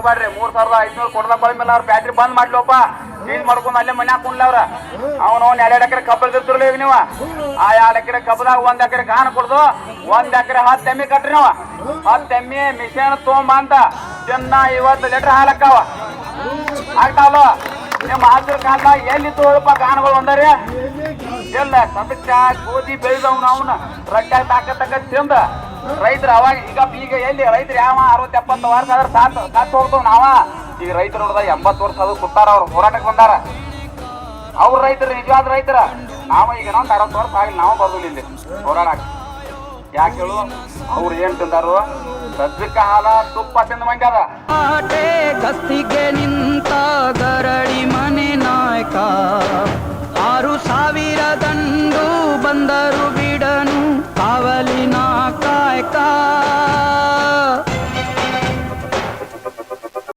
ಹೋಗ್ಬೇಡ್ರಿ ಮೂರ್ ಸಾವಿರದ ಐದ್ನೂರು ಕೊಡದ ಬಳ ಮೇಲೆ ಅವ್ರ ಬ್ಯಾಟ್ರಿ ಬಂದ್ ಮಾಡ್ಲಪ್ಪ. ಚೇಂಜ್ ಮಾಡ್ಕೊಂಡು ಅಲ್ಲೇ ಮನ್ಯಾಗ ಕುಂಡ್ಲವ್ರ ಅವ್ರ. ಅವ್ನ ಎರಡು ಎಕರೆ ಕಬ್ಬಲ್ ತಿರ್ತಿರ್ಲಿ ಈಗ ನೀವು. ಆ ಎರಡು ಎಕರೆ ಕಬ್ಬದಾಗ ಒಂದ್ ಎಕರೆ ಗಾನ ಕೊಡ್ದು, ಒಂದ್ ಎಕರೆ ಹತ್ತು ಎಮ್ಮಿ ಕಟ್ರಿ ನೀವು. ಹತ್ತು ಎಮ್ಮಿ ಮಿಷನ್ ತೊಗೊಂಬ ಅಂತ ದಿನ ಇವತ್ತು ಲೀಟರ್ ಹಾಲಕ್ಕಾವ. ಆಗ್ತಾವಲ್ಲ? ನಿಮ್ಮ ಆದ್ರ ಕಾಲ ಎಲ್ಲಿ ತೋಳಪ್ಪ ಗಾನಗಳು ಒಂದರಿ? ಇಲ್ಲ ಸದಕ್ಕ ಗೋಧಿ ಬೆಳೆದವ್ನ ಅವನ ರಟ್ಟ ತಾಕತಕ್ಕ ತಿಂದ. ರೈತರು ಅವಾಗ ಈಗ ಈಗ ಎಲ್ಲಿ ರೈತರು ಯಾವ ಅರವತ್ತು ಎಪ್ಪತ್ತು ವರ್ಷ ಆದ್ರೆ ಸಾತ್ ಸತ್ತು ಹೋಗ್ತಾವ ನಾವ. ಈಗ ರೈತರು ನೋಡಿದ ಎಂಬತ್ತು ವರ್ಷ ಅದು ಕುತ್ತಾರ ಅವ್ರು ಹೋರಾಟಕ್ಕೆ ಬಂದಾರ. ಅವ್ರ ರೈತರು, ನಿಜವಾದ ರೈತರ. ನಾವು ಈಗ ನಾವು ಅರವತ್ತು ವರ್ಷ ಆಗಿ ನಾವು ಬರೋದಿಲ್ಲ ಇಲ್ಲಿ, ಹೋರಾಡಕ್ಕೆ. ಯಾಕೆ ಹೇಳು? ಅವ್ರು ಏನ್ ತಿಂದಾರು? ಸದ್ಯಕ್ಕ ಹಾಲ, ತುಪ್ಪ ತಿಂದ ಮಂಗ್ಯಾದ ಗಸ್ತಿಗೆ ನಿಂತ ಗರಡಿ ಮನೆ ನಾಯಕ.